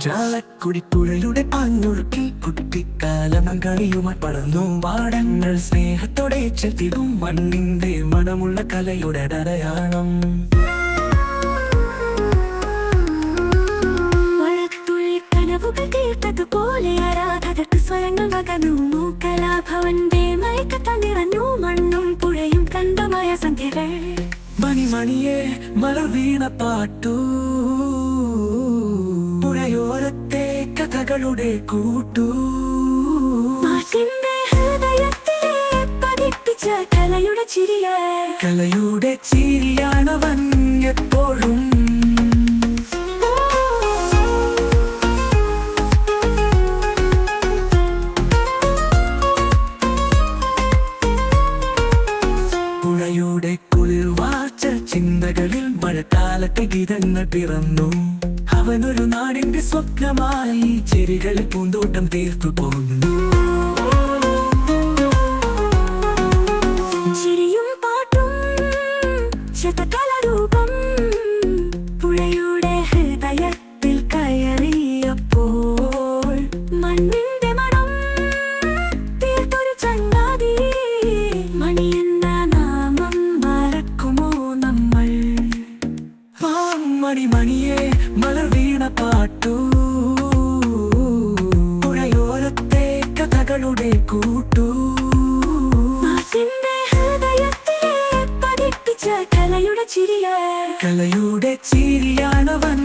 ചാലക്കുടി പുഴയുടെ പാഞ്ഞൊഴുക്കി കുട്ടിക്കാലം കളിയുമായി പടർന്നു പാടങ്ങൾ സ്നേഹത്തോടെ ചെത്തിടും മണ്ണിന്റെ മണമുള്ള കലയുടെ അടയാളം. പോലെ ആരാധകർക്ക് സ്വയങ്ങൾ പകർന്നു കലാഭവന്റെ മയക്കത്ത നിറഞ്ഞു മണ്ണും പുഴയും കണ്ടമായ സന്ധ്യകൾ. മണിമണിയെ മലർ വീണ പാട്ടു. കഥകളുടെ കൂട്ടു. കലയുടെ ചിരിയ. കലയുടെ ചിരിയാണവൻ എപ്പോഴും. പുഴയുടെ കുളിർ വാർച്ച ചിന്തകളിൽ മഴക്കാലത്തെ ഗീതങ്ങൾ പിറന്നു. അവനൊരു നാടിന്റെ സ്വപ്നമായി ചെരികളിൽ പൂന്തോട്ടം തീർത്തു പോകുന്നു ആ മണിമണിയെ മലർ വീണ പാട്ടു. പുഴയോരത്തെ കഥകളുടെ കൂട്ടു. കലയുടെ ചിരിയാണ് കലയുടെ ചിരിയാണവൻ